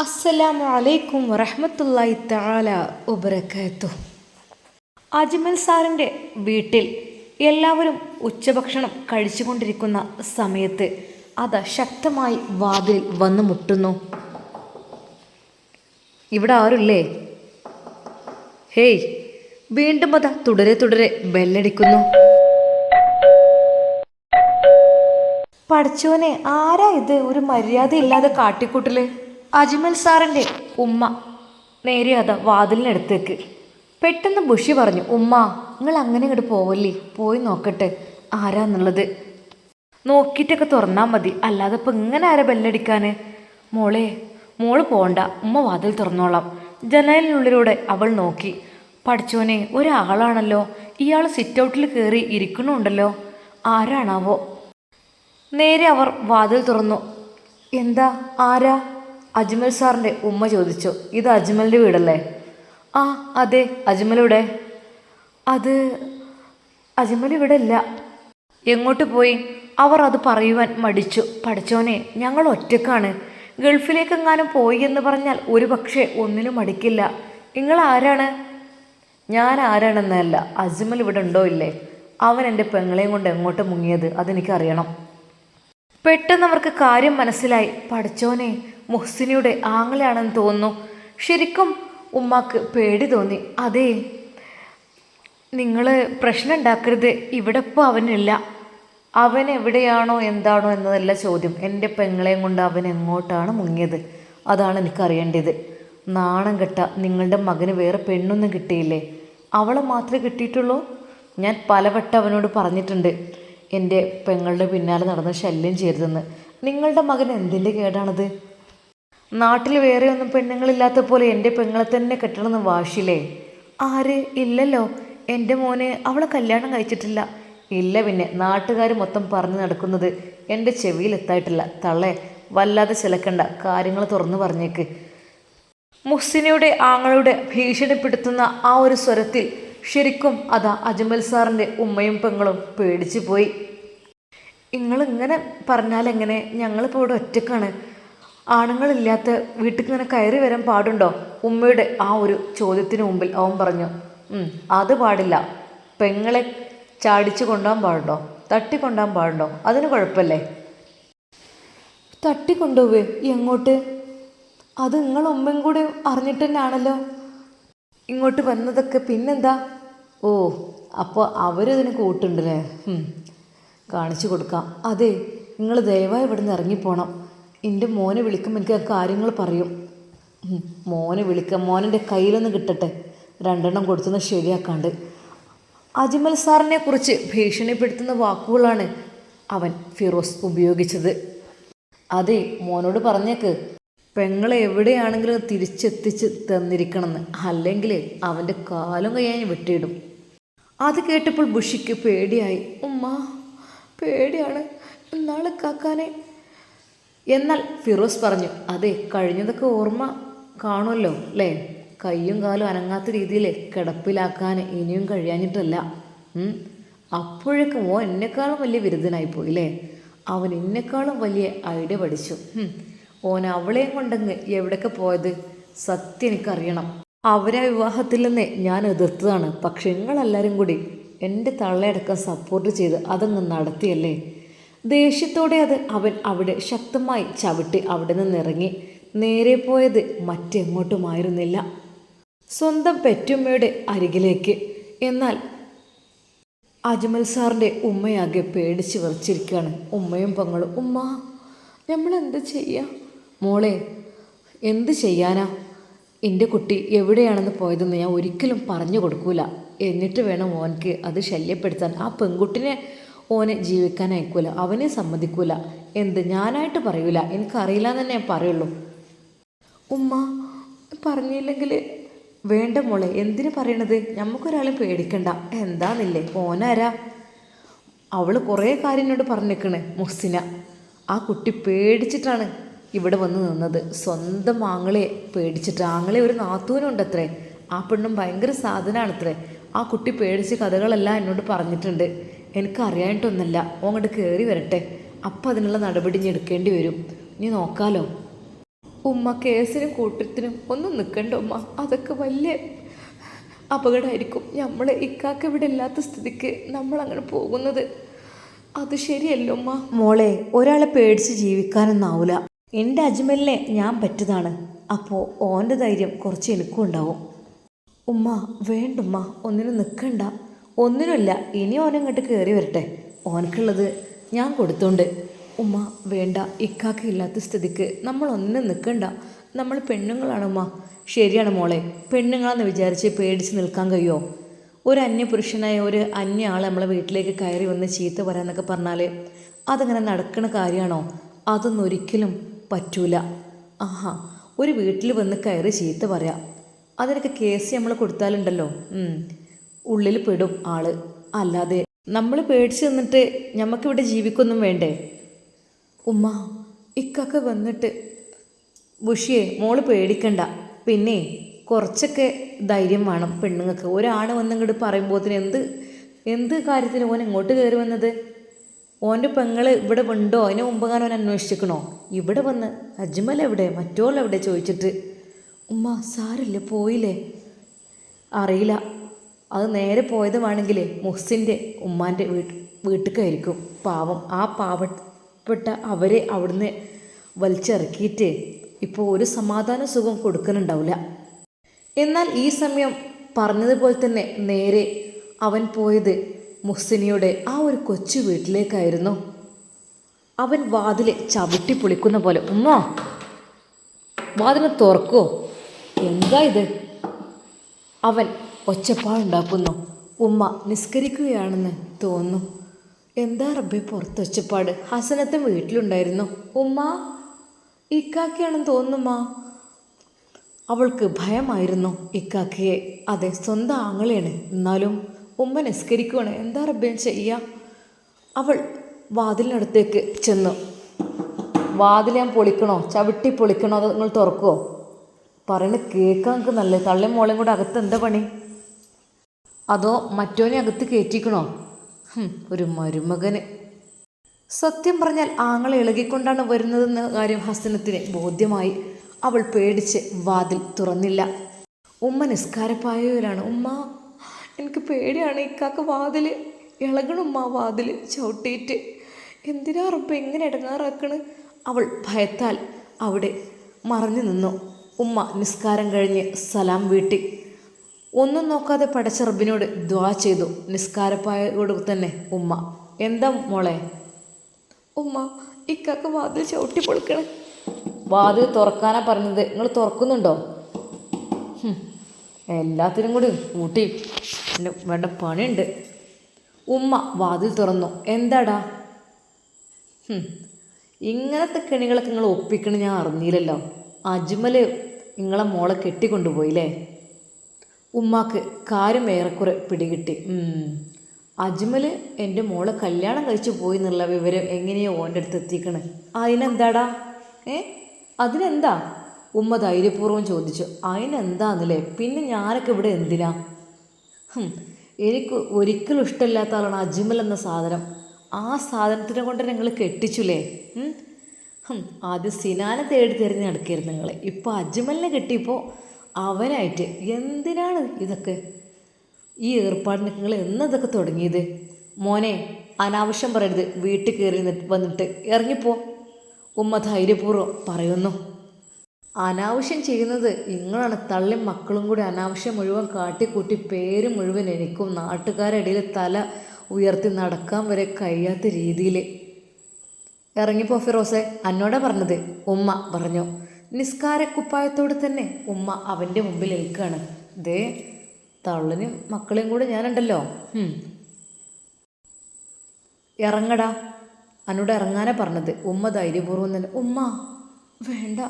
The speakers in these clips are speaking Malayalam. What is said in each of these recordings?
അസ്സലാമു അലൈക്കും വറഹമത്തല്ലായി തആല ഉബറക്കത്തു അജ്മൽ സാറിന്റെ വീട്ടിൽ എല്ലാവരും ഉച്ചഭക്ഷണം കഴിച്ചുകൊണ്ടിരിക്കുന്ന സമയത്ത് അത് ശക്തമായി വാതിൽ വന്നു മുട്ടുന്നു. ഇവിടെ ആരുല്ലേ? ഹേയ് വീണ്ടും അത് തുടരെ തുടരെ ബെല്ലടിക്കുന്നു. പഠിച്ചോനെ ആരാ ഇത്? ഒരു മര്യാദയില്ലാതെ കാട്ടിക്കൂട്ടൽ? അജ്മൽ സാറിന്റെ ഉമ്മ നേരെ അതാ വാതിലിനടുത്തേക്ക്. പെട്ടെന്ന് ബുഷി പറഞ്ഞു ഉമ്മ നിങ്ങൾ അങ്ങനെ ഇങ്ങോട്ട് പോവല്ലേ? പോയി നോക്കട്ടെ. ആരാന്നുള്ളത്? നോക്കിയിട്ടൊക്കെ തുറന്നാൽ മതി. അല്ലാതെ ഇപ്പം ഇങ്ങനെ ആരാ ബെല്ലടിക്കാന്? മോളെ മോൾ പോണ്ട. ഉമ്മ വാതിൽ തുറന്നോളാം. ജനലിനുള്ളിലൂടെ അവൾ നോക്കി. പഠിച്ചോനെ ഒരാളാണല്ലോ. ഇയാൾ സിറ്റ് ഔട്ടിൽ കയറി ഇരിക്കണുണ്ടല്ലോ. ആരാണാവോ? നേരെ അവർ വാതിൽ തുറന്നു. എന്താ? ആരാ? അജ്മൽ സാറിന്റെ ഉമ്മ ചോദിച്ചു ഇത് അജ്മലിന്റെ വീടല്ലേ? ആ അതെ. അജ്മലിവിടെ? അത് അജ്മൽ ഇവിടെ ഇല്ല എങ്ങോട്ട് പോയി? അവർ അത് പറയുവാൻ മടിച്ചു. പഠിച്ചോനെ ഞങ്ങൾ ഒറ്റക്കാണ്. ഗൾഫിലേക്ക് എങ്ങാനും പോയി എന്ന് പറഞ്ഞാൽ ഒരു പക്ഷേ ഒന്നിനും മടിക്കില്ല. നിങ്ങൾ ആരാണ്? ഞാൻ ആരാണെന്നല്ല. അജ്മൽ ഇവിടെ ഉണ്ടോ ഇല്ലേ? അവൻ എന്റെ പെങ്ങളെയും കൊണ്ട് എങ്ങോട്ട് മുങ്ങിയത്? അതെനിക്കറിയണം. പെട്ടെന്ന് അവർക്ക് കാര്യം മനസ്സിലായി. പഠിച്ചോനെ മുഹ്സിനിയുടെ ആങ്ങളയാണെന്ന് തോന്നുന്നു. ശരിക്കും ഉമ്മാക്ക് പേടി തോന്നി. അതേ നിങ്ങൾ പ്രശ്നം ഉണ്ടാക്കരുത്. ഇവിടെ ഇപ്പോൾ അവനില്ല. അവൻ എവിടെയാണോ എന്താണോ എന്നതല്ല ചോദ്യം. എന്റെ പെങ്ങളെയും കൊണ്ട് അവൻ എങ്ങോട്ടാണ് മുങ്ങിയത്? അതാണ് എനിക്കറിയേണ്ടത്. നാണം കെട്ട നിങ്ങളുടെ മകന് വേറെ പെണ്ണൊന്നും കിട്ടിയില്ലേ? അവളെ മാത്രമേ കിട്ടിയിട്ടുള്ളൂ? ഞാൻ പലവട്ടം അവനോട് പറഞ്ഞിട്ടുണ്ട്. എന്റെ പെങ്ങളുടെ പിന്നാലെ നടന്ന് ശല്യം ചെയ്യരുതെന്ന്. നിങ്ങളുടെ മകൻ എന്തിന്റെ കേടാണത്? നാട്ടിൽ വേറെ ഒന്നും പെണ്ണുങ്ങളില്ലാത്ത പോലെ എന്റെ പെങ്ങളെ തന്നെ കെട്ടണമെന്ന് വാശിലേ ആര്? ഇല്ലല്ലോ. എന്റെ മോനെ അവളെ കല്യാണം കഴിച്ചിട്ടില്ല. ഇല്ല പിന്നെ നാട്ടുകാർ മൊത്തം പറഞ്ഞു നടക്കുന്നത് എന്റെ ചെവിയിലെത്തായിട്ടില്ല തള്ളേ വല്ലാതെ ചിലക്കണ്ട. കാര്യങ്ങൾ തുറന്നു പറഞ്ഞേക്ക്. മുഹ്സിനയുടെ ആങ്ങളുടെ ഭീഷണിപ്പെടുത്തുന്ന ആ ഒരു സ്വരത്തിൽ ശരിക്കും അതാ അജ്മൽ സാറിന്റെ ഉമ്മയും പെങ്ങളും പേടിച്ചു പോയി. നിങ്ങളിങ്ങനെ പറഞ്ഞാലെങ്ങനെ ഞങ്ങളിപ്പോൾ ഇവിടെ ഒറ്റക്കാണ്? ആണുങ്ങളില്ലാത്ത വീട്ടിൽ ഇങ്ങനെ കയറി വരാൻ പാടുണ്ടോ? ഉമ്മയുടെ ആ ഒരു ചോദ്യത്തിന് മുമ്പിൽ അവൻ പറഞ്ഞു അത് പാടില്ല. പെങ്ങളെ ചാടിച്ചു കൊണ്ടുപോകാൻ പാടുണ്ടോ? തട്ടിക്കൊണ്ടുപോകാൻ പാടുണ്ടോ? അതിന് തട്ടി തട്ടിക്കൊണ്ടുപോവേ എങ്ങോട്ട്? അത് നിങ്ങൾ ഉമ്മയും കൂടെ അറിഞ്ഞിട്ട് തന്നെയാണല്ലോ. ഇങ്ങോട്ട് വന്നതൊക്കെ പിന്നെന്താ? ഓ അപ്പോൾ അവരതിന് കൂട്ടുണ്ടല്ലേ. കാണിച്ചു കൊടുക്കാം. അതെ നിങ്ങൾ ദയവായി ഇവിടുന്ന് ഇറങ്ങിപ്പോണം. എന്റെ മോനെ വിളിക്കുമ്പോൾ എനിക്ക് കാര്യങ്ങൾ പറയും. മോനെ വിളിക്കാം മോനെന്റെ കയ്യിലൊന്ന് കിട്ടട്ടെ. രണ്ടെണ്ണം കൊടുത്തൊന്ന് ശരിയാക്കാണ്ട്. അജ്മൽ സാറിനെ കുറിച്ച് ഭീഷണിപ്പെടുത്തുന്ന വാക്കുകളാണ് അവൻ ഫിറോസ് ഉപയോഗിച്ചത്. അതെ മോനോട് പറഞ്ഞേക്ക്. പെങ്ങളെ എവിടെയാണെങ്കിലും തിരിച്ചെത്തിച്ച് തന്നിരിക്കണമെന്ന്. അല്ലെങ്കിൽ അവന്റെ കാലും കയ്യാൻ വെട്ടിയിടും. അത് കേട്ടപ്പോൾ ബുഷിക്ക് പേടിയായി. ഉമ്മ പേടിയാണ്. നാളെ കാക്കാനെ എന്നാൽ ഫിറോസ് പറഞ്ഞു അതെ കഴിഞ്ഞതൊക്കെ ഓർമ്മ കാണുമല്ലോ അല്ലേ? കയ്യും കാലും അനങ്ങാത്ത രീതിയിൽ കിടപ്പിലാക്കാൻ ഇനിയും കഴിയാഞ്ഞിട്ടല്ല. അപ്പോഴേക്കും ഓ എന്നെക്കാളും വലിയ ബിരുദനായിപ്പോയി അല്ലേ? അവൻ എന്നെക്കാളും വലിയ ഐഡിയ പഠിച്ചു. ഓൻ അവളെയും കൊണ്ടങ്ങ് എവിടെയൊക്കെ പോയത്? സത്യം എനിക്കറിയണം. അവരെ വിവാഹത്തിൽ നിന്ന് ഞാൻ എതിർത്തതാണ്. പക്ഷെ നിങ്ങളെല്ലാവരും കൂടി എന്റെ തള്ളയടക്കം സപ്പോർട്ട് ചെയ്ത് അതങ്ങ് നടത്തിയല്ലേ? ദേഷ്യത്തോടെ അത് അവൻ അവിടെ ശക്തമായി ചവിട്ടി അവിടെ നിന്നിറങ്ങി നേരെ പോയത് മറ്റെങ്ങോട്ടുമായിരുന്നില്ല. സ്വന്തം പെറ്റുമ്മയുടെ അരികിലേക്ക്. എന്നാൽ അജ്മൽ സാറിന്റെ ഉമ്മയാകെ പേടിച്ച് വിറച്ചിരിക്കുകയാണ്. ഉമ്മയും പങ്ങളും ഉമ്മ നമ്മൾ എന്ത് ചെയ്യാ? മോളെ എന്ത് ചെയ്യാനാ? എന്റെ കുട്ടി എവിടെയാണെന്ന് പോയതെന്ന് ഞാൻ ഒരിക്കലും പറഞ്ഞു കൊടുക്കൂല. എന്നിട്ട് വേണം ഓനക്ക് അത് ശല്യപ്പെടുത്താൻ. ആ പെൺകുട്ടിനെ ഓനെ ജീവിക്കാൻ അയക്കൂല അവനെ സമ്മതിക്കൂല. എന്ത്? ഞാനായിട്ട് പറയൂല. എനിക്കറിയില്ല എന്ന് ഞാൻ പറയുള്ളൂ. ഉമ്മ പറഞ്ഞില്ലെങ്കിൽ വേണ്ട മോളെ എന്തിനു പറയണത്? നമുക്കൊരാളെ പേടിക്കണ്ട. എന്താന്നില്ലേ? ഓനാരാ? അവൾ കുറേ കാര്യം എന്നോട് പറഞ്ഞേക്കണ് മുഹ്സിന. ആ കുട്ടി പേടിച്ചിട്ടാണ് ഇവിടെ വന്ന് നിന്നത്. സ്വന്തം ആങ്ങളെ പേടിച്ചിട്ട്. ആങ്ങളെ ഒരു നാത്തൂനുണ്ട് അത്രേ ആ പെണ്ണും ഭയങ്കര സാധനമാണത്രേ ആ കുട്ടി പേടിച്ച് കഥകളെല്ലാം എന്നോട് പറഞ്ഞിട്ടുണ്ട്. എനിക്ക് അറിയാനിട്ടൊന്നല്ല ഓ അങ്ങോട്ട് കയറി വരട്ടെ. അപ്പം അതിനുള്ള നടപടി ഞാൻ എടുക്കേണ്ടി വരും. നീ നോക്കാലോ. ഉമ്മ കേസിനും കൂട്ടത്തിനും ഒന്നും നിൽക്കണ്ട ഉമ്മ. അതൊക്കെ വലിയ അപകടമായിരിക്കും. നമ്മൾ ഇക്കാക്ക ഇവിടെ ഇല്ലാത്ത സ്ഥിതിക്ക് നമ്മൾ അങ്ങനെ പോകുന്നത്. അത് ശരിയല്ലോ ഉമ്മ. മോളെ ഒരാളെ പേടിച്ച് ജീവിക്കാനൊന്നാവൂല. എന്റെ അജ്മലിനെ ഞാൻ പറ്റതാണ് അപ്പോൾ ഓന്റെ ധൈര്യം കുറച്ച് എനിക്കും ഉണ്ടാവും. ഉമ്മ വേണ്ടുമ്മ ഒന്നിനും നിൽക്കണ്ട ഒന്നിനുമില്ല. ഇനി ഓനങ്ങോട്ട് കയറി വരട്ടെ. ഓനക്കുള്ളത് ഞാൻ കൊടുത്തോണ്ട്. ഉമ്മ വേണ്ട. ഇക്കാക്ക ഇല്ലാത്ത സ്ഥിതിക്ക് നമ്മൾ ഒന്നിനും നിൽക്കണ്ട നമ്മൾ പെണ്ണുങ്ങളാണ് ഉമ്മ. ശരിയാണ് മോളെ. പെണ്ണുങ്ങളാന്ന് വിചാരിച്ച് പേടിച്ച് നിൽക്കാൻ കഴിയുമോ ഒരു അന്യപുരുഷനായ ഒരു അന്യ ആൾ നമ്മളെ വീട്ടിലേക്ക് കയറി വന്ന് ചീത്ത പറയാന്നൊക്കെ പറഞ്ഞാൽ അതങ്ങനെ നടക്കുന്ന കാര്യമാണോ അതൊന്നും ഒരിക്കലും പറ്റൂല. ആഹാ ഒരു വീട്ടിൽ വന്ന് കയറി ചീത്ത പറയാം. അതിനൊക്കെ കേസ് നമ്മൾ കൊടുത്താലുണ്ടല്ലോ. ഉള്ളിൽ പെടും ആൾ. അല്ലാതെ നമ്മൾ പേടിച്ചു നിന്നിട്ട് ഞമ്മക്കിവിടെ ജീവിക്കൊന്നും വേണ്ടേ? ഉമ്മ ഇക്കൊക്കെ വന്നിട്ട് ബുഷിയെ മോൾ പേടിക്കണ്ട. പിന്നെ കുറച്ചൊക്കെ ധൈര്യം വേണം പെണ്ണുങ്ങൾക്ക് ഒരാണ് വന്നിങ്ങോട്ട് പറയുമ്പോത്തിന് എന്ത് എന്ത് കാര്യത്തിന് ഓൻ ഇങ്ങോട്ട് കയറി വന്നത്? ഓന്റെ പെങ്ങൾ ഇവിടെ ഉണ്ടോ? അതിന് മുമ്പ് ഞാൻ ഓൻ അന്വേഷിക്കണോ ഇവിടെ വന്ന് അജ്മൽ എവിടെ? മറ്റോൾ എവിടെ? ചോദിച്ചിട്ട്. ഉമ്മ സാരില്ല പോയില്ലേ? അറിയില്ല. അത് നേരെ പോയത് വേണമെങ്കിൽ മുഹ്സിന്റെ ഉമ്മാന്റെ വീട്ട് വീട്ടിലേക്കായിരിക്കും പാവം. ആ പാവപ്പെട്ട അവരെ അവിടുന്ന് വലിച്ചിറക്കിയിട്ട് ഇപ്പോൾ ഒരു സമാധാന സുഖം കൊടുക്കുന്നുണ്ടാവില്ല എന്നാൽ ഈ സമയം പറഞ്ഞതുപോലെ തന്നെ നേരെ അവൻ പോയത് മുഹ്സിനിയുടെ ആ ഒരു കൊച്ചു വീട്ടിലേക്കായിരുന്നു. അവൻ വാതിൽ ചവിട്ടി പൊളിക്കുന്ന പോലെ ഉമ്മ വാതിന് തുറക്കോ? എന്താ ഇത്? അവൻ ഒച്ചപ്പാടുണ്ടാക്കുന്നു. ഉമ്മ നിസ്കരിക്കുകയാണെന്ന് തോന്നുന്നു. എന്താ റബ്ബെ പുറത്ത് ഒച്ചപ്പാട്? ഹസനത്തെ വീട്ടിലുണ്ടായിരുന്നു. ഉമ്മ ഇക്കാക്കയാണെന്ന് തോന്നുമ്മ അവൾക്ക് ഭയമായിരുന്നു ഇക്കാക്കയെ. അതെ സ്വന്തം ആങ്ങളെയാണ്. എന്നാലും ഉമ്മ നിസ്കരിക്കുകയാണ് എന്താ റബ്ബേ ചെയ്യുക അവൾ വാതിലിനടുത്തേക്ക് ചെന്നു. വാതിൽ ഞാൻ പൊളിക്കണോ? ചവിട്ടി പൊളിക്കണോ? അത് നിങ്ങൾ തുറക്കുമോ പറയണ കേൾക്കാൻ നല്ല തള്ളിയും മോളെയും കൂടെ അകത്ത് എന്താ പണി? അതോ മറ്റോനെ അകത്ത് കയറ്റിക്കണോ ഒരു മരുമകന്. സത്യം പറഞ്ഞാൽ ആങ്ങളെ ഇളകിക്കൊണ്ടാണ് വരുന്നതെന്ന കാര്യം ഹസനത്തിന് ബോധ്യമായി. അവൾ പേടിച്ച് വാതിൽ തുറന്നില്ല. ഉമ്മ നിസ്കാരപ്പായവരാണ് ഉമ്മ എനിക്ക് പേടിയാണ് ഇക്കാക്ക് വാതിൽ ഇളകണുമ്മ വാതിൽ ചവിട്ടിയിട്ട് എന്തിനാ റബ്ബ എങ്ങനെ ഇടങ്ങാറാക്കണ്? അവൾ ഭയത്താൽ അവിടെ മറഞ്ഞു നിന്നു. ഉമ്മ നിസ്കാരം കഴിഞ്ഞ് സലാം വീട്ടി. ഒന്നും നോക്കാതെ പടച്ച റബ്ബിനോട് ദ്വാ ചെയ്തു. നിസ്കാരപ്പായോട് തന്നെ ഉമ്മ. എന്താ മോളെ? ഉമ്മ ഇക്കാക്ക് വാതിൽ ചവിട്ടി പൊളിക്കണേ. വാതിൽ തുറക്കാനാ പറഞ്ഞത്. നിങ്ങൾ തുറക്കുന്നുണ്ടോ? എല്ലാത്തിനും കൂടി കൂട്ടി പിന്നെ വേണ്ട പണിയുണ്ട്. ഉമ്മ വാതിൽ തുറന്നു. എന്താടാ? ഇങ്ങനത്തെ കെണികളൊക്കെ നിങ്ങൾ ഒപ്പിക്കണ ഞാൻ അറിഞ്ഞില്ലല്ലോ. അജ്മൽ നിങ്ങളെ മോളെ കെട്ടിക്കൊണ്ടുപോയില്ലേ? ഉമ്മാക്ക് കാര്യം ഏറെക്കുറെ പിടികിട്ടി. അജ്മൽ എന്റെ മോളെ കല്യാണം കഴിച്ചു പോയി എന്നുള്ള വിവരം എങ്ങനെയോ ഓന്റെ അടുത്ത് എത്തിക്കണേ. അതിനെന്താടാ ഏ? അതിനെന്താ? ഉമ്മ ധൈര്യപൂർവം ചോദിച്ചു. അതിനെന്താന്നല്ലേ പിന്നെ ഞാനൊക്കെ ഇവിടെ എന്തിനാ? എനിക്ക് ഒരിക്കലും ഇഷ്ടമില്ലാത്ത ആളാണ് അജ്മൽ എന്ന സാധനം. ആ സാധനത്തിനെ കൊണ്ട് നിങ്ങൾ കെട്ടിച്ചുലേ? ഉം? ഹും, ആദ്യം സിനാനെ തേടി തിരഞ്ഞ് നിങ്ങൾ ഇപ്പോൾ അജ്മലിനെ കെട്ടിയപ്പോൾ അവനായിട്ട് എന്തിനാണ് ഇതൊക്കെ? ഈ ഏർപ്പാടിന് നിങ്ങൾ എന്നതൊക്കെ തുടങ്ങിയത്? മോനെ അനാവശ്യം പറയരുത്. വീട്ടിൽ കയറി വന്നിട്ട് ഇറങ്ങിപ്പോ. ഉമ്മ ധൈര്യപൂർവം പറയുന്നു. അനാവശ്യം ചെയ്യുന്നത് നിങ്ങളാണ്. തള്ളിയും മക്കളും കൂടി അനാവശ്യം മുഴുവൻ കാട്ടിക്കൂട്ടി പേര് മുഴുവൻ എനിക്കും നാട്ടുകാരുടെ തല ഉയർത്തി നടക്കാൻ വരെ കഴിയാത്ത രീതിയിൽ. ഇറങ്ങിപ്പോ ഫിറോസെ അന്നോടാ പറഞ്ഞത്. ഉമ്മ പറഞ്ഞു. നിസ്കാരക്കുപ്പായത്തോട് തന്നെ ഉമ്മ അവന്റെ മുമ്പിൽ ഏൽക്കുകയാണ് ദേ തള്ളനും മക്കളെയും കൂടെ ഞാനുണ്ടല്ലോ. ഇറങ്ങടാ. അന്നോട് ഇറങ്ങാനാ പറഞ്ഞത്. ഉമ്മ ധൈര്യപൂർവം തന്നെ ഉമ്മ വേണ്ട.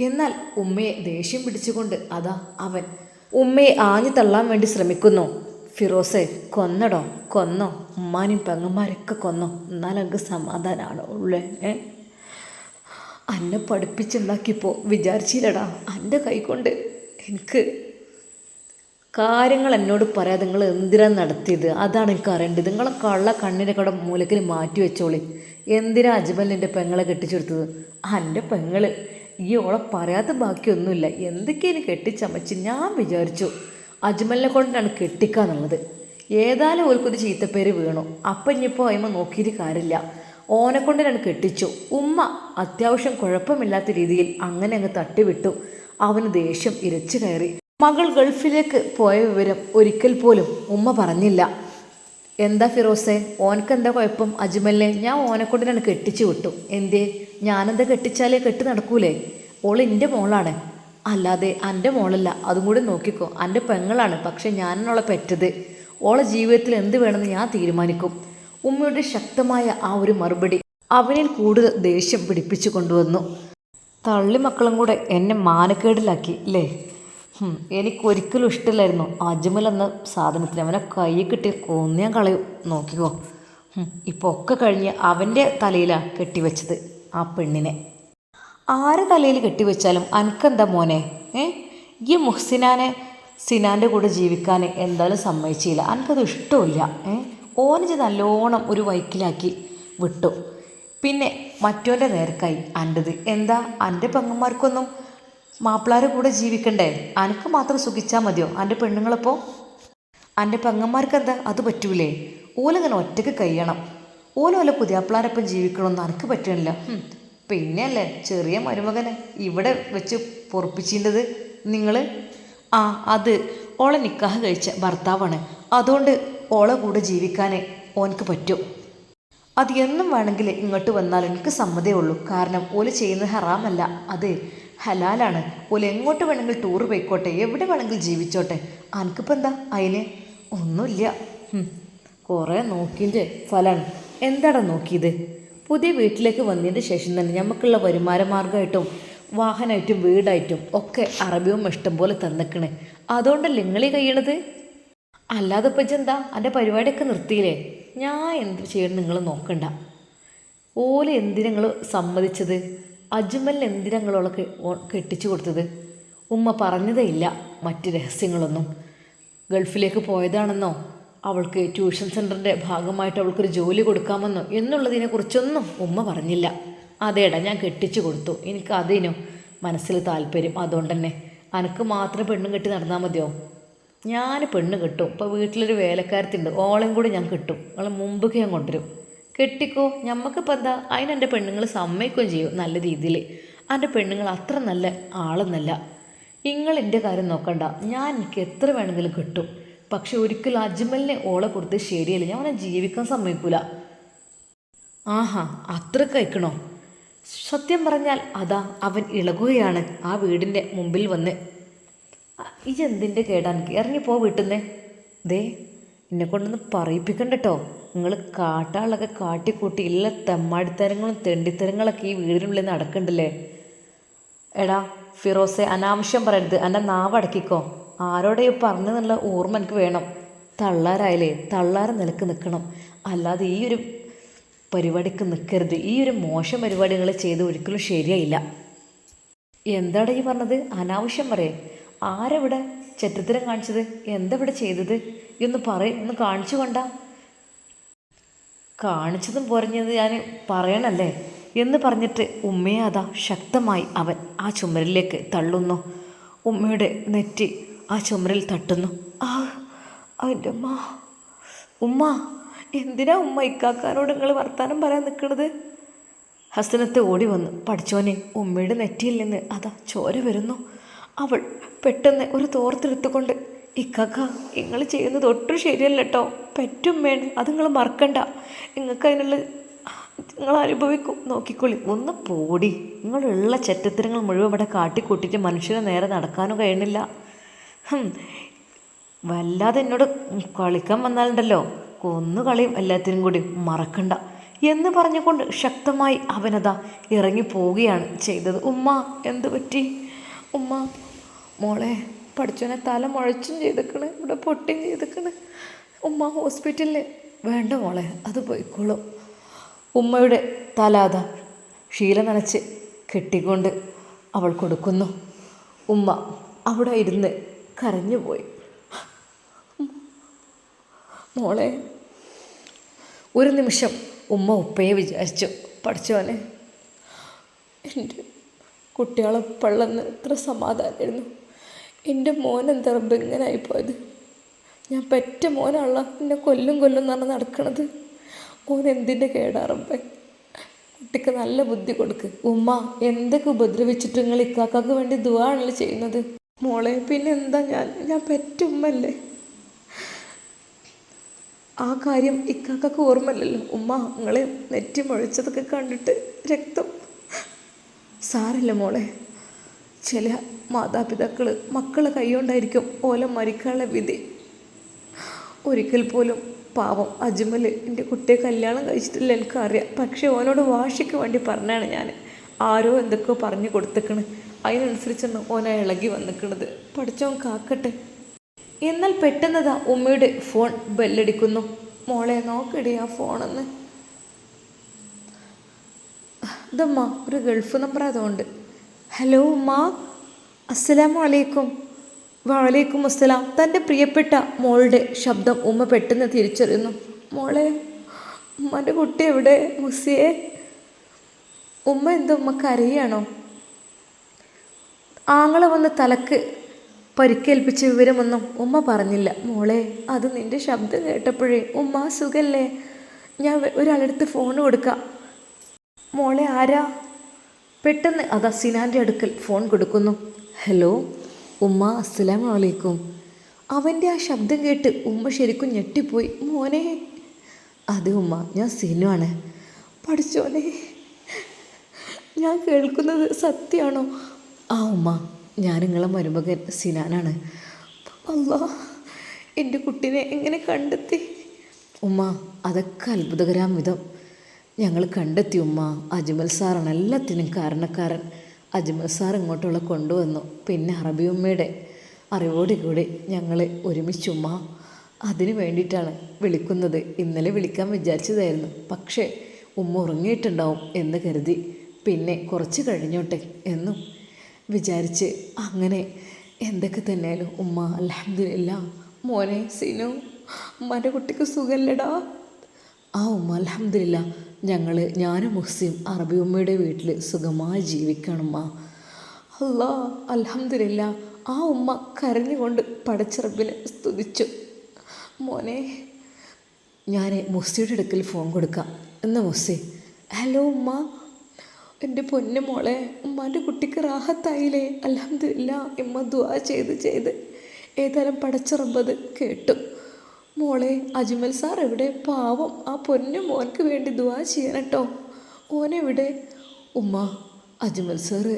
എന്നാൽ ഉമ്മയെ ദേഷ്യം പിടിച്ചുകൊണ്ട് അതാ അവൻ. ഉമ്മയെ ആഞ്ഞു തള്ളാൻ വേണ്ടി ശ്രമിക്കുന്നു. ഫിറോസെ കൊന്നടോ. കൊന്നോ. ഉമ്മാനും പെങ്ങന്മാരൊക്കെ കൊന്നോ. എന്നാൽ എനിക്ക് സമാധാനമാണോ ഉള്ളേ? ഏ? അന്നെ പഠിപ്പിച്ചുണ്ടാക്കിയപ്പോൾ വിചാരിച്ചില്ലടാ. എന്റെ കൈകൊണ്ട് എനിക്ക് കാര്യങ്ങൾ എന്നോട് പറയാതെ നിങ്ങൾ എന്തിനാണ് നടത്തിയത്? അതാണ് എനിക്ക് അറിയേണ്ടത്. നിങ്ങളെ കള്ള കണ്ണിനെ കട മൂലക്കിൽ മാറ്റി വെച്ചോളി. എന്തിനാ അജ്മൽ എന്റെ പെങ്ങളെ കെട്ടിച്ചെടുത്തത്? എന്റെ പെങ്ങൾ ഈ ഓളെ പറയാത്ത ബാക്കിയൊന്നുമില്ല. എന്തൊക്കെയാണ് കെട്ടിച്ചമച്ച്? ഞാൻ വിചാരിച്ചു അജ്മലിനെ കൊണ്ടാണ് കെട്ടിക്കാന്നുള്ളത്. ഏതായാലും ഓൽക്കൊരു ചീത്തപ്പേര് വീണു. അപ്പം ഇനിയിപ്പോൾ അയിമ നോക്കിയിട്ട് കാര്യമില്ല. ഓനെ കൊണ്ട് ഞാൻ കെട്ടിച്ചു. ഉമ്മ അത്യാവശ്യം കുഴപ്പമില്ലാത്ത രീതിയിൽ അങ്ങനെ അങ്ങ് തട്ടിവിട്ടു. അവന് ദേഷ്യം ഇരച്ചു കയറി. മകൾ ഗൾഫിലേക്ക് പോയ വിവരം ഒരിക്കൽ പോലും ഉമ്മ പറഞ്ഞില്ല. എന്താ ഫിറോസെ ഓനക്കെന്താ കുഴപ്പം? അജ്മലിനെ ഞാൻ ഓനെ കൊണ്ട് ഞാൻ കെട്ടിച്ചു വിട്ടു. എന്തേ? ഞാനെന്താ കെട്ടിച്ചാലേ കെട്ടി നടക്കൂലേ? ഓൾ എന്റെ മോളാണ്. അല്ലാതെ എന്റെ മോളല്ല. അതും കൂടി നോക്കിക്കോ. എന്റെ പെങ്ങളാണ്. പക്ഷെ ഞാനെന്നോളെ പെറ്റത്. ഓളെ ജീവിതത്തിൽ എന്ത് വേണമെന്ന് ഞാൻ തീരുമാനിക്കും. ഉമ്മയുടെ ശക്തമായ ആ ഒരു മറുപടി അവനിൽ കൂടുതൽ ദേഷ്യം പിടിപ്പിച്ചു കൊണ്ടുവന്നു. തള്ളി മക്കളും കൂടെ എന്നെ മാനക്കേടിലാക്കി അല്ലേ എനിക്കൊരിക്കലും ഇഷ്ടമില്ലായിരുന്നു. അജ്മൽ എന്ന സാധനത്തിന് അവനെ കൈ കിട്ടി ഞാൻ കളയും. നോക്കിക്കോ. ഇപ്പോൾ ഒക്കെ കഴിഞ്ഞ് അവന്റെ തലയിലാണ് കെട്ടിവെച്ചത് ആ പെണ്ണിനെ. ആരെ തലയിൽ കെട്ടിവെച്ചാലും അനക്കെന്താ മോനെ? ഏ? ഈ മുഹ്സിനാനെ സിനാന്റെ കൂടെ ജീവിക്കാൻ എന്തായാലും സമ്മതിച്ചില്ല. എനിക്കത് ഇഷ്ടമില്ല ഏ? ഓനിച്ച് നല്ലോണം ഒരു വൈക്കിലാക്കി വിട്ടു. പിന്നെ മറ്റോന്റെ നേർക്കായി അന്റെത്. എന്താ? എന്റെ പെങ്ങന്മാർക്കൊന്നും മാപ്പിളാരെ കൂടെ ജീവിക്കണ്ടേ? അനക്ക് മാത്രം സുഖിച്ചാൽ മതിയോ? എന്റെ പെണ്ണുങ്ങളപ്പോൾ എന്റെ പെങ്ങന്മാർക്ക് എന്താ അത് പറ്റൂലേ. ഓലങ്ങനെ ഒറ്റയ്ക്ക് കഴിയണം. ഓല ഓല പുതിയാപ്പിളാരൊപ്പം ജീവിക്കണമെന്ന് എനിക്ക് പറ്റണില്ല. പിന്നെയല്ലേ ചെറിയ മരുമകനെ ഇവിടെ വെച്ച് പൊറപ്പിച്ചിന്റെത് നിങ്ങൾ ആ അത്. ഓളെ നിക്കാഹ് കഴിച്ച ഭർത്താവാണ്. അതുകൊണ്ട് ഓളെ കൂടെ ജീവിക്കാനേ ഓനക്ക് പറ്റും. അത് എന്നും വേണമെങ്കിൽ ഇങ്ങോട്ട് വന്നാൽ എനിക്ക് സമ്മതേ ഉള്ളൂ. കാരണം ഓൽ ചെയ്യുന്നത് ഹറാമല്ല. അത് ഹലാലാണ്. ഓൽ എങ്ങോട്ട് വേണമെങ്കിൽ ടൂർ പോയിക്കോട്ടെ എവിടെ വേണമെങ്കിൽ ജീവിച്ചോട്ടെ. അനക്കിപ്പോൾ എന്താ അതിന് ഒന്നുമില്ല. കുറേ നോക്കിന്റെ ഫലമാണ് എന്താടാ നോക്കിയത്? പുതിയ വീട്ടിലേക്ക് വന്നതിന് ശേഷം തന്നെ നമുക്കുള്ള വരുമാന മാർഗമായിട്ടും വാഹനമായിട്ടും വീടായിട്ടും ഒക്കെ അറബിയും ഇഷ്ടം പോലെ തന്നിക്കണേ. അതുകൊണ്ടല്ലേ നിങ്ങളീ കഴിയണത് അല്ലാതെ ഇപ്പം എന്താ? എന്റെ പരിപാടിയൊക്കെ നിർത്തിയില്ലേ? ഞാൻ എന്ത് ചെയ്യണം നിങ്ങൾ നോക്കണ്ട. ഓല എന്തിനാ നിങ്ങൾ സമ്മതിച്ചത്? അജ്മലിന് എന്തിനാ നിങ്ങളോളൊക്കെ കെട്ടിച്ചു കൊടുത്തത്? ഉമ്മ പറഞ്ഞതേ ഇല്ല മറ്റ് രഹസ്യങ്ങളൊന്നും. ഗൾഫിലേക്ക് പോയതാണെന്നോ? അവൾക്ക് ട്യൂഷൻ സെന്ററിന്റെ ഭാഗമായിട്ട് അവൾക്കൊരു ജോലി കൊടുക്കാമെന്നോ? എന്നുള്ളതിനെക്കുറിച്ചൊന്നും ഉമ്മ പറഞ്ഞില്ല. അതേടാ ഞാൻ കെട്ടിച്ചു കൊടുത്തു. എനിക്ക് അതിനു മനസ്സിൽ താല്പര്യം. അതുകൊണ്ട് തന്നെ അനക്ക് മാത്രം പെണ്ണും കെട്ടി നടന്നാൽ മതിയോ? ഞാൻ പെണ്ണ് കിട്ടും. ഇപ്പോൾ വീട്ടിലൊരു വേലക്കാരത്തിണ്ട്. ഓളം കൂടെ ഞാൻ കിട്ടും. അവളെ മുമ്പൊക്കെ ഞാൻ കൊണ്ടുവരും. കെട്ടിക്കോ. ഞമ്മക്കിപ്പോൾ എന്താ? അതിനെന്റെ പെണ്ണുങ്ങൾ സമ്മതിക്കുകയും ചെയ്യും നല്ല രീതിയിൽ എന്റെ പെണ്ണുങ്ങൾ അത്ര നല്ല ആളൊന്നല്ല. നിങ്ങൾ എന്റെ കാര്യം നോക്കണ്ട. ഞാൻ എനിക്ക് എത്ര വേണമെങ്കിലും കിട്ടും. പക്ഷെ ഒരിക്കലും അജ്മലിനെ ഓളെ കൊടുത്ത് ശരിയല്ല. ഞാൻ അവനെ ജീവിക്കാൻ സമ്മതിക്കൂല. ആഹാ അത്ര കഴിക്കണോ സത്യം പറഞ്ഞാൽ അതാ അവൻ ഇളകുകയാണ് ആ വീടിന്റെ മുമ്പിൽ വന്ന്. ഇതെന്തിന്റെ ഇറങ്ങി ഇറങ്ങിപ്പോ വീട്ടിൽ ദേ എന്നെ കൊണ്ടൊന്ന് പറയിപ്പിക്കണ്ട കേട്ടോ നിങ്ങൾ കാട്ടാളൊക്കെ കാട്ടിക്കൂട്ടി ഇല്ല തെമ്മാടിത്തരങ്ങളും തെണ്ടിത്തരങ്ങളൊക്കെ ഈ വീടിനുള്ളിൽ നടക്കണ്ടല്ലേ? എടാ ഫിറോസെ അനാവശ്യം പറയരുത്. എന്റെ നാവ് അടക്കിക്കോ. ആരോടെ പറഞ്ഞെന്നുള്ള ഓർമ്മ എനിക്ക് വേണം. തള്ളാരായാലേ തള്ളാര നിലയ്ക്ക് നിൽക്കണം. അല്ലാതെ ഈ ഒരു പരിപാടിക്ക് നിൽക്കരുത്. ഈ ഒരു മോശം പരിപാടികൾ ചെയ്ത് ഒരിക്കലും ശരിയായില്ല. എന്താടാ ഈ പറഞ്ഞത്? അനാവശ്യം പറയേ. ആരെവിടെ ചെറ്റത്തരം കാണിച്ചത്? എന്തവിടെ ചെയ്തത്? എന്ന് പറയും ഒന്ന് കാണിച്ചു കൊണ്ടാ. കാണിച്ചതും പറഞ്ഞത് ഞാൻ പറയണല്ലേ? എന്ന് പറഞ്ഞിട്ട് ഉമ്മയെ ശക്തമായി അവൻ ആ ചുമരിലേക്ക് തള്ളുന്നു. ഉമ്മയുടെ നെറ്റി ആ ചുമരിൽ തട്ടുന്നു. ആ അതിന്റെ ഉമ്മ. ഉമ്മ എന്തിനാ ഉമ്മ ഇക്കാക്കാനോട് നിങ്ങൾ വർത്തമാനം പറയാൻ നിൽക്കണത് ഹസനത്ത് ഓടി വന്നു. പഠിച്ചോനെ ഉമ്മയുടെ നെറ്റിയിൽ നിന്ന് അതാ ചോര വരുന്നു. അവൾ പെട്ടെന്ന് ഒരു തോർത്തെടുത്തുകൊണ്ട് ഇക്കാക്ക നിങ്ങൾ ചെയ്യുന്നത് ഒട്ടും ശരിയല്ല കേട്ടോ പെറ്റുമ്മയാണ് അത് നിങ്ങൾ മറക്കണ്ട. നിങ്ങൾക്ക് അതിനുള്ള നിങ്ങൾ അനുഭവിക്കും. നോക്കിക്കൊള്ളി ഒന്ന് പോടി. നിങ്ങളുള്ള ചെറ്റത്തരങ്ങൾ മുഴുവൻ ഇവിടെ കാട്ടിക്കൂട്ടിയിട്ട് മനുഷ്യനെ നേരെ നടക്കാനും കഴിയണില്ല. വല്ലാതെ എന്നോട് കളിക്കാൻ വന്നാലുണ്ടല്ലോ. കൊന്നു കളിയും എല്ലാത്തിനും കൂടി. മറക്കണ്ട. എന്ന് പറഞ്ഞുകൊണ്ട് ശക്തമായി അവനതാ ഇറങ്ങി പോവുകയാണ് ചെയ്തത്. ഉമ്മ എന്ത് പറ്റി? ഉമ്മ മോളെ പഠിച്ചോനെ തല മുഴച്ചും ചെയ്തേക്കണ് ഇവിടെ പൊട്ടിയും ചെയ്തേക്കണ്. ഉമ്മ ഹോസ്പിറ്റലിൽ വേണ്ട മോളെ അത് പോയിക്കോളും. ഉമ്മയുടെ തലാത ശീല നനച്ച് കെട്ടിക്കൊണ്ട് അവൾ കൊടുക്കുന്നു. ഉമ്മ അവിടെ ഇരുന്ന് കരഞ്ഞു പോയി. മോളെ ഒരു നിമിഷം ഉമ്മ ഉപ്പയെ വിചാരിച്ചു. പഠിച്ചോനെ എന്റെ കുട്ടികളെ എത്ര സമാധാനമായിരുന്നു എന്റെ മോൻ എന്താ റബ്ബ് ഞാൻ പെറ്റ മോനാണല്ല എന്നെ കൊല്ലും കൊല്ലും എന്നാണ് നടക്കണത്. മോൻ എന്തിന്റെ കേടാ കുട്ടിക്ക് നല്ല ബുദ്ധി കൊടുക്ക്. ഉമ്മ എന്തൊക്കെ ഉപദ്രവിച്ചിട്ട് നിങ്ങൾ ഇക്കാക്കാക്ക് വേണ്ടി ദുവാണല്ലോ ചെയ്യുന്നത്? മോളെ പിന്നെ എന്താ ഞാൻ? ഞാൻ പെറ്റ ഉമ്മല്ലേ ആ കാര്യം ഇക്കാക്കൊക്കെ ഓർമ്മയില്ലല്ലോ. ഉമ്മ നിങ്ങളെ നെറ്റി മുഴച്ചതൊക്കെ കണ്ടിട്ട് രക്തം സാറില്ല മോളെ. ചില മാതാപിതാക്കൾ മക്കളെ കൈകൊണ്ടായിരിക്കും ഓല മരിക്കാനുള്ള വിധി. ഒരിക്കൽ പോലും പാവം അജ്മൽ എന്റെ കുട്ടിയെ കല്യാണം കഴിച്ചിട്ടില്ല എനിക്കറിയാം. പക്ഷേ ഓനോട് വാശിക്ക് വേണ്ടി പറഞ്ഞാണ് ഞാൻ. ആരോ എന്തൊക്കെയോ പറഞ്ഞു കൊടുത്തേക്കണ്. അതിനനുസരിച്ചാണ് ഓന ഇളകി വന്നിക്കണത്. പഠിച്ചവൻ കാക്കട്ടെ. എന്നാൽ പെട്ടെന്നതാ ഉമ്മയുടെ ഫോൺ ബെല്ലടിക്കുന്നു. മോളെ നോക്കടി ആ ഫോണെന്ന്. ഇതമ്മ ഒരു ഗൾഫ് നമ്പർ അതുകൊണ്ട് ഹലോ ഉമ്മ അസ്സലാമു അലൈക്കും. വലൈക്കും അസ്സലാം. തന്റെ പ്രിയപ്പെട്ട മോളുടെ ശബ്ദം ഉമ്മ പെട്ടെന്ന് തിരിച്ചറിയുന്നു. മോളെ ഉമ്മന്റെ കുട്ടി എവിടെ? മുസിയെ ഉമ്മ എന്തോ ഉമ്മക്ക് അറിയാണോ ആങ്ങളെ വന്ന് തലക്ക് പരിക്കേൽപ്പിച്ച വിവരമൊന്നും ഉമ്മ പറഞ്ഞില്ല. മോളെ അത് നിന്റെ ശബ്ദം കേട്ടപ്പോഴേ ഉമ്മ സുഖല്ലേ? ഞാൻ ഒരാളെടുത്ത് ഫോൺ കൊടുക്കാം. മോളെ ആരാ? പെട്ടെന്ന് അതാ സിനാന്റെ അടുക്കൽ ഫോൺ കൊടുക്കുന്നു. ഹലോ ഉമ്മ അസ്സലാം വലൈക്കും അവന്റെ ആ ശബ്ദം കേട്ട് ഉമ്മ ശരിക്കും ഞെട്ടിപ്പോയി. മോനെ. അതെ ഉമ്മ ഞാൻ സിനു ആണ്. പഠിച്ചോനെ. ഞാൻ കേൾക്കുന്നത് സത്യമാണോ? ആ ഉമ്മ ഞാൻ നിങ്ങളെ മരുമകൻ സിനാനാണ്. അല്ലാ എന്റെ കുട്ടീനെ എങ്ങനെ കണ്ടെത്തി? ഉമ്മ അതൊക്കെ അത്ഭുതകരാം വിധം ഞങ്ങൾ കണ്ടെത്തി ഉമ്മ. അജ്മൽ സാറാണ് എല്ലാത്തിനും കാരണക്കാരൻ. അജ്മൽ സാർ ഇങ്ങോട്ടുള്ള കൊണ്ടുവന്നു. പിന്നെ അറബി ഉമ്മയുടെ. അറിവോട് കൂടി ഞങ്ങൾ ഒരുമിച്ച് ഉമ്മ. അതിന് വേണ്ടിയിട്ടാണ് വിളിക്കുന്നത്. ഇന്നലെ വിളിക്കാൻ വിചാരിച്ചതായിരുന്നു. പക്ഷേ ഉമ്മ ഉറങ്ങിയിട്ടുണ്ടാവും എന്ന് കരുതി. പിന്നെ കുറച്ച് കഴിഞ്ഞോട്ടെ എന്നും വിചാരിച്ച് അങ്ങനെ എന്തൊക്കെ തന്നെയാലും ഉമ്മ അലഹമില്ല മോനെ സിനു ഉമ്മാന്റെ കുട്ടിക്ക് സുഖല്ലടാ. ആ ഉമ്മ അലഹമില്ല ഞങ്ങൾ ഞാനും മുസ്ലിം അറബി ഉമ്മയുടെ വീട്ടിൽ സുഖമായി ജീവിക്കണമ്മ. അല്ലാ അലഹമില്ല ആ ഉമ്മ കരഞ്ഞുകൊണ്ട് പടച്ചിറപ്പിനെ സ്തുതിച്ചു. മോനെ ഞാൻ മുസ്സിയുടെ അടുക്കൽ ഫോൺ കൊടുക്കാം. എന്നാ മുസ്സി ഹലോ ഉമ്മ. എന്റെ പൊന്നു മോളെ ഉമ്മാന്റെ കുട്ടിക്ക് റാഹത്തായില്ലേ? അലഹമില്ല ഉമ്മ ദുവാ ചെയ്ത് ചെയ്ത്. ഏതായാലും പടച്ചിറമ്പത് കേട്ടു. മോളെ അജ്മൽ സാർ എവിടെ? പാവം ആ പൊന്നു മോനക്ക് വേണ്ടി ദുവാ ദുആ കേട്ടോ ഓനെവിടെ? ഉമ്മ അജ്മൽ സാറ്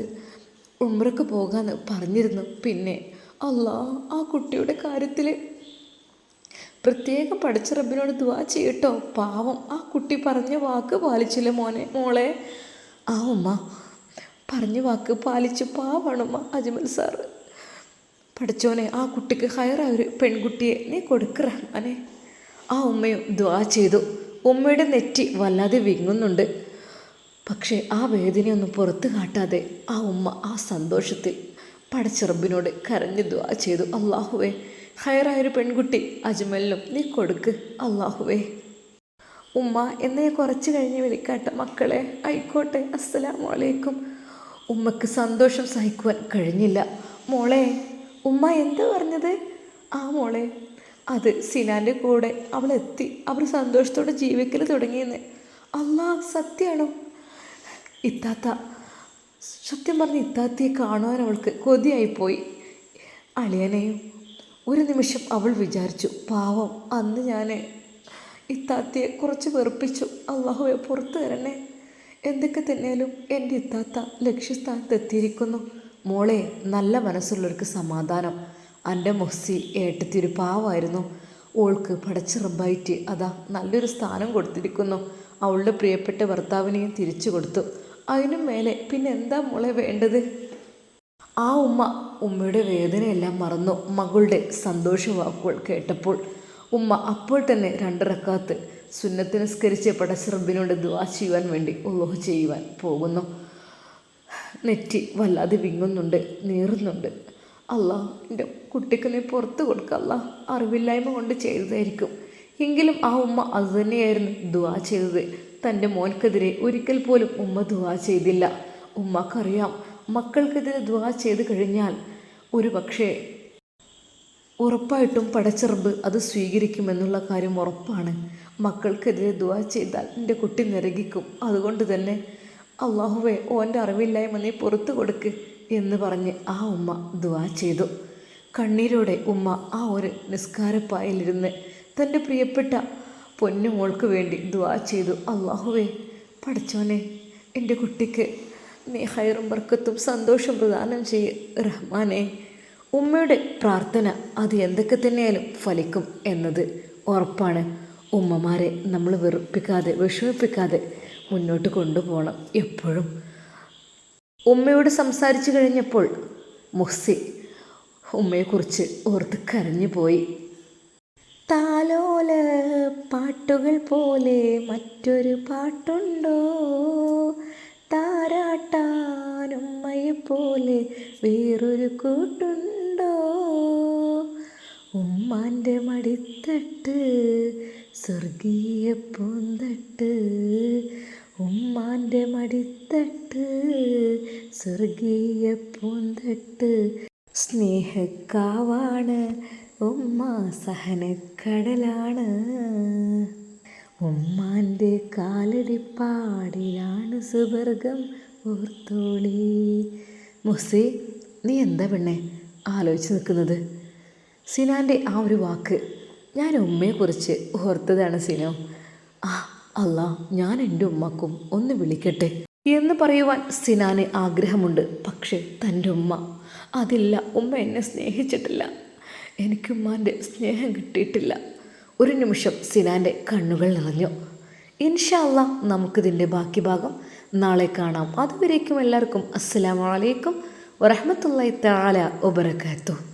ഉമ്രക്ക് പോകാന്ന് പറഞ്ഞിരുന്നു. പിന്നെ അല്ലാ ആ കുട്ടിയുടെ കാര്യത്തിൽ പ്രത്യേകം പഠിച്ച റബ്ബിനോട് ദുവാ ചെയ്യട്ടോ. പാവം ആ കുട്ടി പറഞ്ഞ വാക്ക് പാലിച്ചില്ല മോനെ മോളെ? ആ ഉമ്മ പറഞ്ഞ വാക്ക് പാലിച്ച് പാവാണ് ഉമ്മ അജ്മൽ സാറ്. പഠിച്ചോനെ ആ കുട്ടിക്ക് ഹയറായ ഒരു പെൺകുട്ടിയെ നീ കൊടുക്ക് റഹ്മാനെ. ആ ഉമ്മയും ദ്വാ ചെയ്തു. ഉമ്മയുടെ നെറ്റി വല്ലാതെ വിങ്ങുന്നുണ്ട്. പക്ഷേ ആ വേദനയൊന്നും പുറത്ത് കാട്ടാതെ ആ ഉമ്മ ആ സന്തോഷത്തിൽ പടച്ചിറബിനോട് കരഞ്ഞ് ദ്വാ ചെയ്തു. അള്ളാഹുവേ ഹയറായൊരു പെൺകുട്ടി അജ്മലിനും നീ കൊടുക്ക്. അള്ളാഹുവേ ഉമ്മ എന്നെ കുറച്ച് കഴിഞ്ഞ് വിളിക്കാട്ടെ മക്കളെ. ആയിക്കോട്ടെ അസ്സലാമലൈക്കും ഉമ്മക്ക് സന്തോഷം സഹിക്കുവാൻ കഴിഞ്ഞില്ല. മോളെ ഉമ്മ എന്താ പറഞ്ഞത്? ആ മോളെ അത് സിനാന്റെ കൂടെ അവൾ എത്തി അവർ സന്തോഷത്തോടെ ജീവിക്കൽ തുടങ്ങിയെന്ന്. അല്ലാ സത്യമാണോ ഇത്താത്ത സത്യം പറഞ്ഞ് ഇത്താത്തിയെ കാണുവാൻ അവൾക്ക് കൊതിയായിപ്പോയി. അളിയനെയും ഒരു നിമിഷം അവൾ വിചാരിച്ചു പാവം അന്ന് ഞാൻ ഇത്താത്തിയെ കുറച്ച് വെറുപ്പിച്ചു. അള്ളാഹുവെ പുറത്തു തരണേ എന്തൊക്കെ തന്നെയാലും എന്റെ ഇത്താത്ത ലക്ഷ്യസ്ഥാനത്ത് എത്തിയിരിക്കുന്നു മോളെ നല്ല മനസ്സുള്ളവർക്ക് സമാധാനം. എന്റെ മൊസ്സി ഏട്ടത്തി ഒരു ഓൾക്ക് പടച്ചിറമ്പായിട്ട് അതാ നല്ലൊരു സ്ഥാനം കൊടുത്തിരിക്കുന്നു. അവളുടെ പ്രിയപ്പെട്ട ഭർത്താവിനെയും തിരിച്ചു കൊടുത്തു. അതിനും മേലെ പിന്നെ എന്താ മോളെ വേണ്ടത്? ആ ഉമ്മ ഉമ്മയുടെ വേദനയെല്ലാം മറന്നു മകളുടെ സന്തോഷ വാക്കുകൾ കേട്ടപ്പോൾ. ഉമ്മ അപ്പോൾ തന്നെ രണ്ടിറക്കാത്ത് സുന്നത്തിനസ്കരിച്ച് പടച്ചിറമ്പിനോട് ദുവാ ചെയ്യുവാൻ വേണ്ടി ഉള്ളോഹ് ചെയ്യുവാൻ പോകുന്നു. നെറ്റി വല്ലാതെ വിങ്ങുന്നുണ്ട് നീറുന്നുണ്ട്. അല്ല എന്റെ കുട്ടിക്ക് നീ പുറത്ത് കൊടുക്കല്ല അറിവില്ലായ്മ കൊണ്ട് ചെയ്തതായിരിക്കും. എങ്കിലും ആ ഉമ്മ അത് തന്നെയായിരുന്നു ദുവാ ചെയ്തത്. തന്റെ മോൻക്കെതിരെ ഒരിക്കൽ പോലും ഉമ്മ ദുവാ ചെയ്തില്ല. ഉമ്മക്കറിയാം മക്കൾക്കെതിരെ ദുവാ ചെയ്ത് കഴിഞ്ഞാൽ ഒരു പക്ഷേ ഉറപ്പായിട്ടും പടച്ചെറുമ്പ് അത് സ്വീകരിക്കുമെന്നുള്ള കാര്യം ഉറപ്പാണ്. മക്കൾക്കെതിരെ ദുവാ ചെയ്താൽ എന്റെ കുട്ടി നിരകിക്കും. അതുകൊണ്ട് തന്നെ അള്ളാഹുവെ ഓന്റെ അറിവില്ലായ്മ നീ പുറത്തു കൊടുക്ക് എന്ന് പറഞ്ഞ് ആ ഉമ്മ ദുവാ ചെയ്തു. കണ്ണീരോടെ ഉമ്മ ആ ഒരു നിസ്കാരപ്പായിലിരുന്ന് തന്റെ പ്രിയപ്പെട്ട പൊന്നു മോൾക്ക് വേണ്ടി ദുവാ ചെയ്തു. അള്ളാഹുവേ പഠിച്ചോനെ എന്റെ കുട്ടിക്ക് നീ ഹൈറും ബർക്കത്തും സന്തോഷം പ്രദാനം ചെയ്യ്. റഹ്മാനെ ഉമ്മയുടെ പ്രാർത്ഥന അത് എന്തൊക്കെ തന്നെയാലും ഫലിക്കും എന്നത് ഉറപ്പാണ്. ഉമ്മമാരെ നമ്മൾ വെറുപ്പിക്കാതെ വിഷമിപ്പിക്കാതെ മുന്നോട്ട് കൊണ്ടുപോകണം. എപ്പോഴും. ഉമ്മയോട് സംസാരിച്ചു കഴിഞ്ഞപ്പോൾ മുസ്സി ഉമ്മയെക്കുറിച്ച് ഓർത്ത് കരഞ്ഞു പോയി. താലോല പാട്ടുകൾ പോലെ മറ്റൊരു പാട്ടുണ്ടോ? താരാട്ടാനുമ്മയെ പോലെ വേറൊരു കൂട്ടുണ്ടോ? ഉമ്മാന്റെ മടിത്തട്ട് സ്വർഗീയ പൂന്തട്ട് ഉമ്മാന്റെ മടിത്തട്ട് സ്വർഗീയ പൂന്തട്ട്. സ്നേഹക്കാവാണ് ഉമ്മ സഹനക്കടലാണ്. ഉമ്മാന്റെ കാലടിപ്പാടിലാണ് സുവർഗം ഓർത്തോളി മുസി നീ എന്താ പെണ്ണെ ആലോചിച്ച് നിൽക്കുന്നത്? സിനാന്റെ ആ ഒരു വാക്ക് ഞാൻ ഉമ്മയെക്കുറിച്ച് ഓർത്തതാണ് സിനോ. അല്ല ഞാൻ എന്റെ ഉമ്മക്കും ഒന്ന് വിളിക്കട്ടെ. എന്ന് പറയുവാൻ സിനാന് ആഗ്രഹമുണ്ട്. പക്ഷേ തന്റെ ഉമ്മ അതില്ല ഉമ്മ എന്നെ സ്നേഹിച്ചിട്ടില്ല. എനിക്ക് ഉമ്മാന്റെ സ്നേഹം കിട്ടിയിട്ടില്ല. ഒരു നിമിഷം സിനാന്റെ കണ്ണുകൾ നിറഞ്ഞു. ഇൻഷാല്ല നമുക്കിതിന്റെ ബാക്കി ഭാഗം നാളെ കാണാം. അതുവരേക്കും എല്ലാവർക്കും അസ്സാം വലൈക്കും വറഹമത്തല്ലാ താല വബറകാതുഹു.